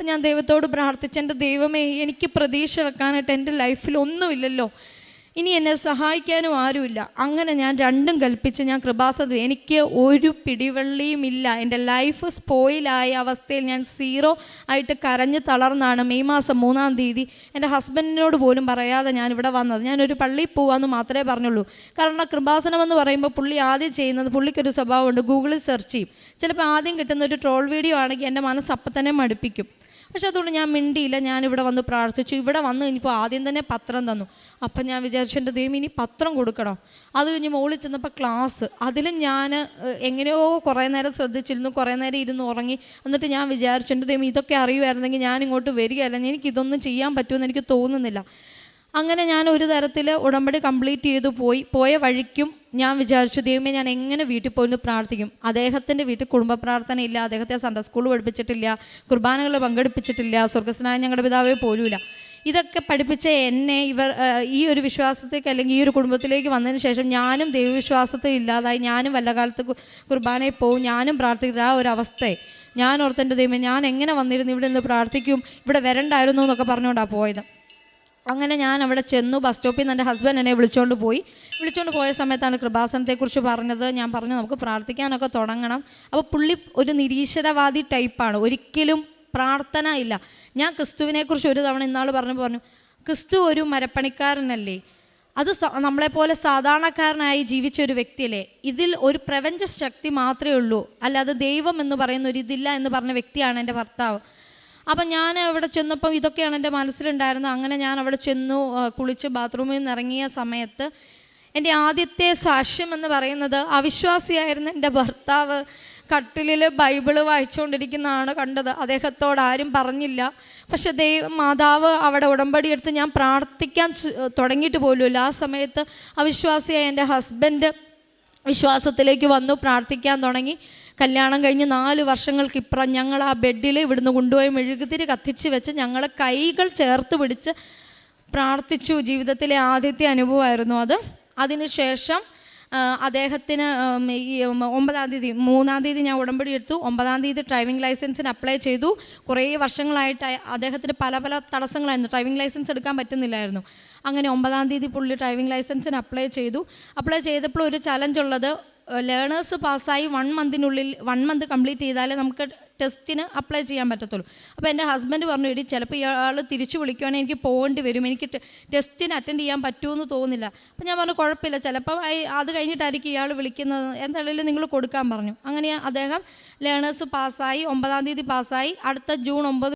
അപ്പം ഞാൻ ദൈവത്തോട് പ്രാർത്ഥിച്ച എന്റെ ദൈവമേ എനിക്ക് പ്രതീക്ഷ വെക്കാനായിട്ട് എന്റെ ലൈഫിൽ ഒന്നുമില്ലല്ലോ. ഇനി എന്നെ സഹായിക്കാനും ആരുമില്ല. അങ്ങനെ ഞാൻ രണ്ടും കൽപ്പിച്ച് ഞാൻ കൃപാസന എനിക്ക് ഒരു പിടിവള്ളിയും ഇല്ല. എന്റെ ലൈഫ് സ്പോയിലായ അവസ്ഥയിൽ ഞാൻ സീറോ ആയിട്ട് കരഞ്ഞ് തളർന്നാണ് മെയ് മാസം മൂന്നാം തീയതി എന്റെ ഹസ്ബൻഡിനോട് പോലും പറയാതെ ഞാൻ ഇവിടെ വന്നത്. ഞാനൊരു പള്ളിയിൽ പോകാമെന്ന് മാത്രമേ പറഞ്ഞുള്ളൂ. കാരണം കൃപാസനം എന്ന് പറയുമ്പോൾ പുള്ളി ആദ്യം ചെയ്യുന്നത് പുള്ളിക്കൊരു സ്വഭാവമുണ്ട്. ഗൂഗിളിൽ സെർച്ച് ചെയ്യും. ചിലപ്പോൾ ആദ്യം കിട്ടുന്ന ഒരു ട്രോൾ വീഡിയോ ആണെങ്കിൽ എന്റെ മനസ്സ് അപ്പം തന്നെ മടുപ്പിക്കും. പക്ഷെ അതുകൊണ്ട് ഞാൻ മിണ്ടിയില്ല. ഞാൻ ഇവിടെ വന്ന് പ്രാർത്ഥിച്ചു. ഇവിടെ വന്ന് ഇനിയിപ്പോൾ ആദ്യം തന്നെ പത്രം തന്നു. അപ്പം ഞാൻ വിചാരിച്ചു എന്റെ ദൈവം ഇനി പത്രം കൊടുക്കണം. അത് കഴിഞ്ഞ് മുകളിൽ ചെന്നപ്പോൾ ക്ലാസ്. അതിലും ഞാൻ എങ്ങനെയോ കുറേ നേരം ശ്രദ്ധിച്ചിരുന്നു. കുറേ നേരം ഇരുന്ന് ഉറങ്ങി. എന്നിട്ട് ഞാൻ വിചാരിച്ചു എന്റെ ദൈവം ഇതൊക്കെ അറിയുമായിരുന്നെങ്കിൽ ഞാൻ ഇങ്ങോട്ട് വരികയല്ല. എനിക്കിതൊന്നും ചെയ്യാൻ പറ്റുമെന്ന് എനിക്ക് തോന്നുന്നില്ല. അങ്ങനെ ഞാൻ ഒരു തരത്തിൽ ഉടമ്പടി കംപ്ലീറ്റ് ചെയ്തു പോയി. പോയ വഴിക്കും ഞാൻ വിചാരിച്ചു ദൈവമേ ഞാൻ എങ്ങനെ വീട്ടിൽ പോയി പ്രാർത്ഥിക്കും? അദ്ദേഹത്തിന്റെ വീട്ടിൽ കുടുംബ പ്രാർത്ഥന ഇല്ല അദ്ദേഹത്തെ സൺഡേ സ്കൂൾ പഠിപ്പിച്ചിട്ടില്ല കുർബാനകൾ പങ്കെടുപ്പിച്ചിട്ടില്ല സ്വർഗസ്നായ ഞങ്ങളുടെ പിതാവേ പോലുമില്ല. ഇതൊക്കെ പഠിപ്പിച്ച എന്നെ ഇവർ ഈ ഒരു വിശ്വാസത്തേക്ക് അല്ലെങ്കിൽ ഈ ഒരു കുടുംബത്തിലേക്ക് വന്നതിന് ശേഷം ഞാനും ദൈവവിശ്വാസത്തിൽ ഇല്ലാതായി. ഞാനും വല്ല കാലത്ത് കുർബാനയിൽ പോവും ഞാനും പ്രാർത്ഥിക്കുന്ന ആ ഒരു ഞാൻ ഓർത്തെന്റെ ദൈവം ഞാൻ എങ്ങനെ വന്നിരുന്നു ഇവിടെ നിന്ന് പ്രാർത്ഥിക്കും ഇവിടെ വരണ്ടായിരുന്നു എന്നൊക്കെ പറഞ്ഞുകൊണ്ടാണ് പോയത്. അങ്ങനെ ഞാൻ അവിടെ ചെന്നു ബസ് സ്റ്റോപ്പിൽ നിന്ന് എന്റെ ഹസ്ബൻഡ് എന്നെ വിളിച്ചുകൊണ്ട് പോയി. വിളിച്ചുകൊണ്ട് പോയ സമയത്താണ് കൃപാസനത്തെക്കുറിച്ച് പറഞ്ഞത്. ഞാൻ പറഞ്ഞു നമുക്ക് പ്രാർത്ഥിക്കാനൊക്കെ തുടങ്ങണം. അപ്പോൾ പുള്ളി ഒരു നിരീശ്വരവാദി ടൈപ്പാണ് ഒരിക്കലും പ്രാർത്ഥന ഇല്ല. ഞാൻ ക്രിസ്തുവിനെക്കുറിച്ച് ഒരു തവണ ഇന്നാൾ പറഞ്ഞു പറഞ്ഞു ക്രിസ്തു ഒരു മരപ്പണിക്കാരനല്ലേ? അത് നമ്മളെപ്പോലെ സാധാരണക്കാരനായി ജീവിച്ച ഒരു വ്യക്തിയല്ലേ? ഇതിൽ ഒരു പ്രപഞ്ച ശക്തി മാത്രമേ ഉള്ളൂ. അല്ലാതെ ദൈവം എന്ന് പറയുന്ന ഒരു ഇതില്ല എന്ന് പറഞ്ഞ വ്യക്തിയാണ് എന്റെ ഭർത്താവ്. അപ്പം ഞാൻ അവിടെ ചെന്നപ്പം ഇതൊക്കെയാണ് എന്റെ മനസ്സിലുണ്ടായിരുന്നത്. അങ്ങനെ ഞാൻ അവിടെ ചെന്നു കുളിച്ച് ബാത്റൂമിൽ നിന്ന് ഇറങ്ങിയ സമയത്ത് എന്റെ ആദ്യത്തെ സാക്ഷ്യം എന്ന് പറയുന്നത് അവിശ്വാസിയായിരുന്ന എന്റെ ഭർത്താവ് കട്ടിലിൽ ബൈബിൾ വായിച്ചുകൊണ്ടിരിക്കുന്നതാണ് കണ്ടത്. അദ്ദേഹത്തോട് ആരും പറഞ്ഞില്ല. പക്ഷെ ദൈവ മാതാവ് അവിടെ ഉടമ്പടി എടുത്ത് ഞാൻ പ്രാർത്ഥിക്കാൻ തുടങ്ങിയിട്ട് പോലുമില്ല. ആ സമയത്ത് അവിശ്വാസിയായ എന്റെ ഹസ്ബൻഡ് വിശ്വാസത്തിലേക്ക് വന്നു പ്രാർത്ഥിക്കാൻ തുടങ്ങി. കല്യാണം കഴിഞ്ഞ് നാല് വർഷങ്ങൾക്കിപ്പുറം ഞങ്ങൾ ആ ബെഡിൽ ഇവിടുന്ന് കൊണ്ടുപോയി മെഴുകുതിരി കത്തിച്ച് വെച്ച് ഞങ്ങളെ കൈകൾ ചേർത്ത് പിടിച്ച് പ്രാർത്ഥിച്ചു. ജീവിതത്തിലെ ആദ്യത്തെ അനുഭവമായിരുന്നു അത്. അതിനുശേഷം അദ്ദേഹത്തിന് ഈ ഒമ്പതാം തീയതി മൂന്നാം തീയതി ഞാൻ ഉടമ്പടി എടുത്തു. ഒമ്പതാം തീയതി ഡ്രൈവിംഗ് ലൈസൻസിന് അപ്ലൈ ചെയ്തു. കുറേ വർഷങ്ങളായിട്ട് അദ്ദേഹത്തിന് പല പല തടസ്സങ്ങളായിരുന്നു. ഡ്രൈവിംഗ് ലൈസൻസ് എടുക്കാൻ പറ്റുന്നില്ലായിരുന്നു. അങ്ങനെ ഒമ്പതാം തീയതി പുള്ളി ഡ്രൈവിംഗ് ലൈസൻസിന് അപ്ലൈ ചെയ്തു. അപ്ലൈ ചെയ്തപ്പോൾ ഒരു ചലഞ്ച് ഉള്ളത് ലേണേഴ്സ് പാസ്സായി വൺ മന്തിനുള്ളിൽ വൺ മന്ത് കംപ്ലീറ്റ് ചെയ്താലേ നമുക്ക് ടെസ്റ്റിന് അപ്ലൈ ചെയ്യാൻ പറ്റത്തുള്ളൂ. അപ്പോൾ എന്റെ ഹസ്ബൻഡ് പറഞ്ഞു എടി ചിലപ്പോൾ ഇയാൾ തിരിച്ചു വിളിക്കുകയാണെങ്കിൽ എനിക്ക് പോകേണ്ടി വരും. എനിക്ക് ടെസ്റ്റിന് അറ്റൻഡ് ചെയ്യാൻ പറ്റുമെന്ന് തോന്നുന്നില്ല. അപ്പോൾ ഞാൻ പറഞ്ഞു കുഴപ്പമില്ല. ചിലപ്പോൾ അത് കഴിഞ്ഞിട്ടായിരിക്കും ഇയാൾ വിളിക്കുന്നത്. എന്തായാലും നിങ്ങൾ കൊടുക്കാൻ പറഞ്ഞു. അങ്ങനെ അദ്ദേഹം ലേണേഴ്സ് പാസ്സായി ഒമ്പതാം തീയതി പാസ്സായി അടുത്ത ജൂൺ ഒമ്പത്